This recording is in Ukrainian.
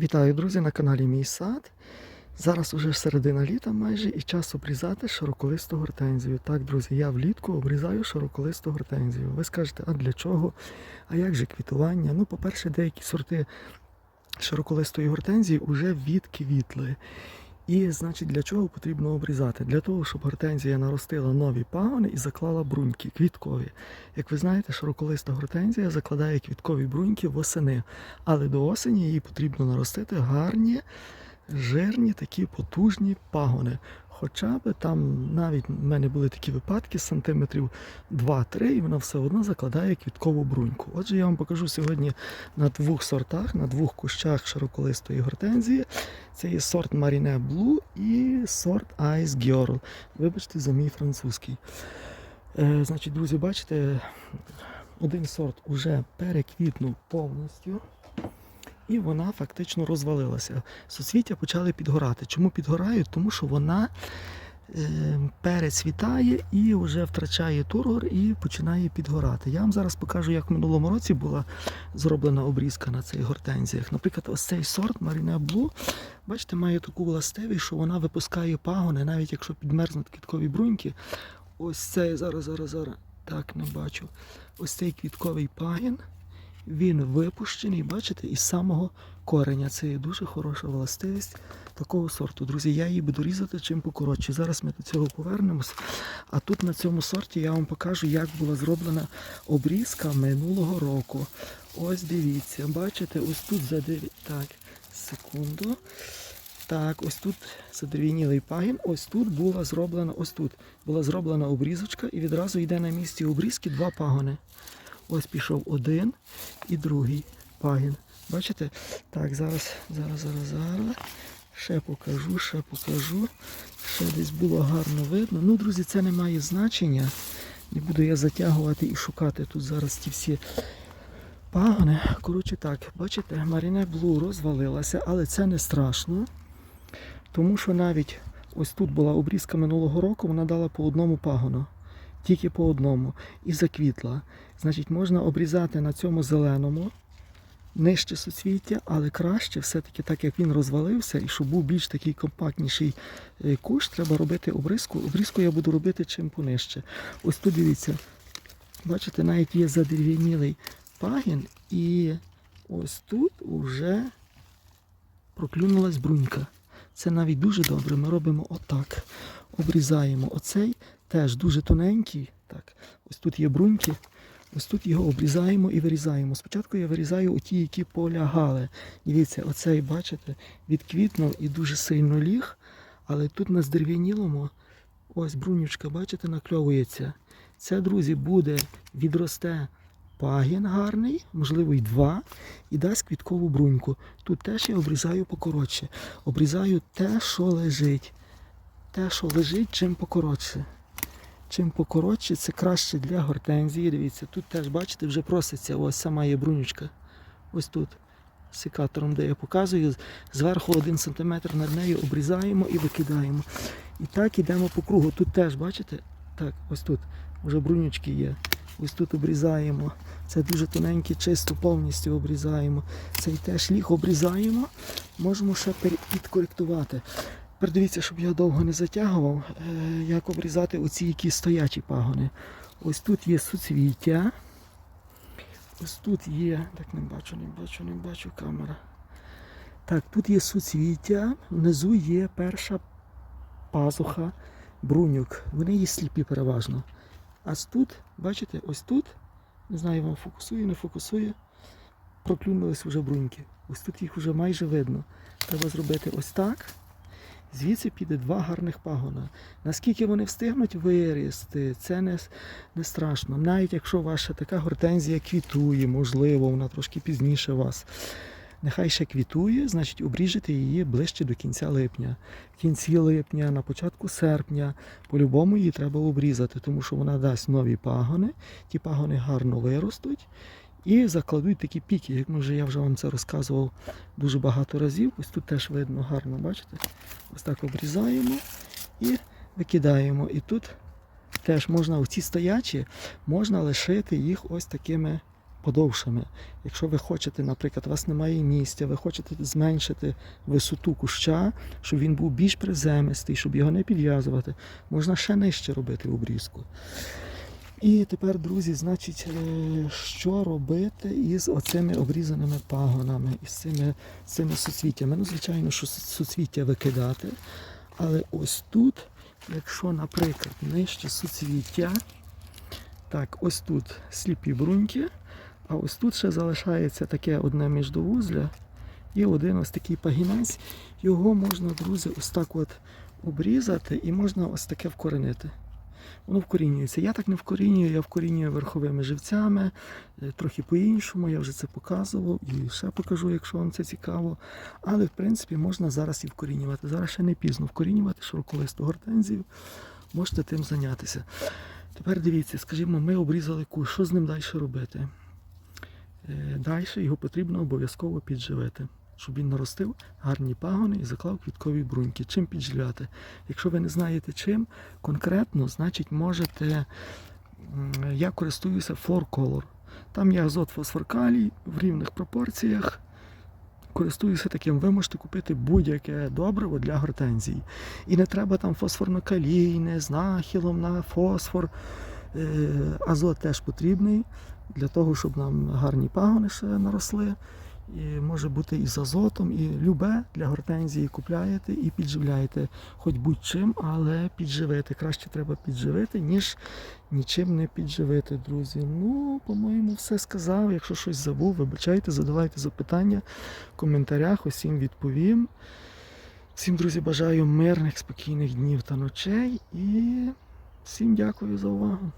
Вітаю, друзі, на каналі Мій сад. Зараз уже середина літа майже і час обрізати широколисту гортензію. Так, друзі, я влітку обрізаю широколисту гортензію. Ви скажете, а для чого? А як же квітування? Ну, по-перше, деякі сорти широколистої гортензії вже відквітли. І, значить, для чого потрібно обрізати? Для того, щоб гортензія наростила нові пагони і заклала бруньки квіткові. Як ви знаєте, широколиста гортензія закладає квіткові бруньки восени, але до осені їй потрібно наростити гарні, жирні, такі потужні пагони. Хоча б там навіть в мене були такі випадки сантиметрів 2-3, і вона все одно закладає квіткову бруньку. Отже, я вам покажу сьогодні на двох сортах, на двох кущах широколистої гортензії. Це є сорт Marine Blue і сорт Ice Girl. Вибачте за мій французький. Е, значить, друзі, бачите, один сорт уже переквітнув повністю. І вона фактично розвалилася. Суцвіття почали підгорати. Чому підгорають? Тому що вона е, перецвітає і вже втрачає тургор і починає підгорати. Я вам зараз покажу, як в минулому році була зроблена обрізка на цих гортензіях. Наприклад, ось цей сорт Marine Blue, бачите, має таку властивість, що вона випускає пагони, навіть якщо підмерзнуть квіткові бруньки. Ось цей зараз, зараз, зараз. Так, не бачу. Ось цей квітковий пагін. Він випущений, бачите, із самого кореня. Це є дуже хороша властивість такого сорту. Друзі, я її буду різати чим покоротше. Зараз ми до цього повернемось. А тут на цьому сорті я вам покажу, як була зроблена обрізка минулого року. Ось дивіться, бачите, ось тут задиві... Так, секунду. Так, ось тут задерев'янілий пагін, ось тут була зроблена, ось тут була зроблена обрізочка, і відразу йде на місці обрізки два пагони. Ось пішов один і другий пагін. Бачите? Так, зараз, зараз, зараз, зараз. Ще покажу, ще покажу. Ще десь було гарно видно. Ну, друзі, це не має значення. Не буду я затягувати і шукати тут зараз ті всі пагони. Коротше так, бачите, Маріне Блу розвалилася, але це не страшно. Тому що навіть ось тут була обрізка минулого року, вона дала по одному пагону. Тільки по одному. І заквітла. Значить, можна обрізати на цьому зеленому нижче суцвіття, але краще все-таки, так як він розвалився, і щоб був більш такий компактніший е, кущ, треба робити обрізку. Обрізку я буду робити чим понижче. Ось тут дивіться, бачите, навіть є задерев'янілий пагін, і ось тут вже проклюнулась брунька. Це навіть дуже добре. Ми робимо отак. Обрізаємо оцей, теж дуже тоненький. Так, ось тут є бруньки. Ось тут його обрізаємо і вирізаємо. Спочатку я вирізаю оті, які полягали. Дивіться, оцей, бачите, відквітнув і дуже сильно ліг. Але тут на здерев'янілому, ось брунючка, бачите, накльовується. Це, друзі, буде, відросте пагін гарний, можливо, й два, і дасть квіткову бруньку. Тут теж я обрізаю покоротше. Обрізаю те, що лежить. Те, що лежить, чим покоротше. Чим покоротше, це краще для гортензії. Дивіться, тут теж, бачите, вже проситься ось сама є брунючка. Ось тут. Секатором, де я показую, зверху один сантиметр над нею обрізаємо і викидаємо. І так ідемо по кругу. Тут теж, бачите? Так, ось тут вже брунючки є. Ось тут обрізаємо. Це дуже тоненький, чисто повністю обрізаємо. Цей теж ліг обрізаємо. Можемо ще підкоректувати. Тепер щоб я довго не затягував, е, як обрізати оці які стоячі пагони. Ось тут є суцвіття. Ось тут є. Так не бачу, не бачу, не бачу камера. Так, тут є суцвіття, внизу є перша пазуха бруньок. Вони є сліпі переважно. А тут, бачите, ось тут, не знаю, вам фокусує, не фокусує, проклюнулись вже бруньки. Ось тут їх вже майже видно. Треба зробити ось так. Звідси піде два гарних пагона. Наскільки вони встигнуть вирісти, це не, не страшно. Навіть якщо ваша така гортензія квітує, можливо, вона трошки пізніше вас. Нехай ще квітує, значить обріжете її ближче до кінця липня. В кінці липня, на початку серпня, по-любому її треба обрізати, тому що вона дасть нові пагони, ті пагони гарно виростуть і закладуть такі піки, як ми я вже вам це розказував дуже багато разів. Ось тут теж видно гарно, бачите? Ось так обрізаємо і викидаємо. І тут теж можна, оці стоячі, можна лишити їх ось такими подовшими. Якщо ви хочете, наприклад, у вас немає місця, ви хочете зменшити висоту куща, щоб він був більш приземистий, щоб його не підв'язувати, можна ще нижче робити обрізку. І тепер, друзі, значить, е, що робити із оцими обрізаними пагонами, із цими, цими суцвіттями. Ну, звичайно, що суцвіття викидати. Але ось тут, якщо, наприклад, нижче суцвіття, так, ось тут сліпі бруньки, а ось тут ще залишається таке одне міждовузля і один ось такий пагінець. Його можна, друзі, ось так от обрізати і можна ось таке вкоренити. Воно вкорінюється. Я так не вкорінюю, я вкорінюю верховими живцями, е, трохи по-іншому, я вже це показував і ще покажу, якщо вам це цікаво. Але в принципі можна зараз і вкорінювати. Зараз ще не пізно вкорінювати широколисту гортензію. Можете тим зайнятися. Тепер дивіться, скажімо, ми обрізали кущ, що з ним далі робити? Далі його потрібно обов'язково підживити, щоб він наростив гарні пагони і заклав квіткові бруньки. Чим підживляти? Якщо ви не знаєте чим конкретно, значить можете. Я користуюся Color. Там є азот фосфор калій в рівних пропорціях. Користуюся таким, ви можете купити будь-яке добриво для гортензії. І не треба там фосфорно-калійне з нахилом на фосфор. Е, Азот теж потрібний для того, щоб нам гарні пагони ще наросли. І може бути і з азотом, і любе для гортензії купляєте і підживляєте хоч будь-чим, але підживити. Краще треба підживити, ніж нічим не підживити, друзі. Ну, по-моєму, все сказав. Якщо щось забув, вибачайте, задавайте запитання в коментарях, усім відповім. Всім, друзі, бажаю мирних, спокійних днів та ночей і всім дякую за увагу.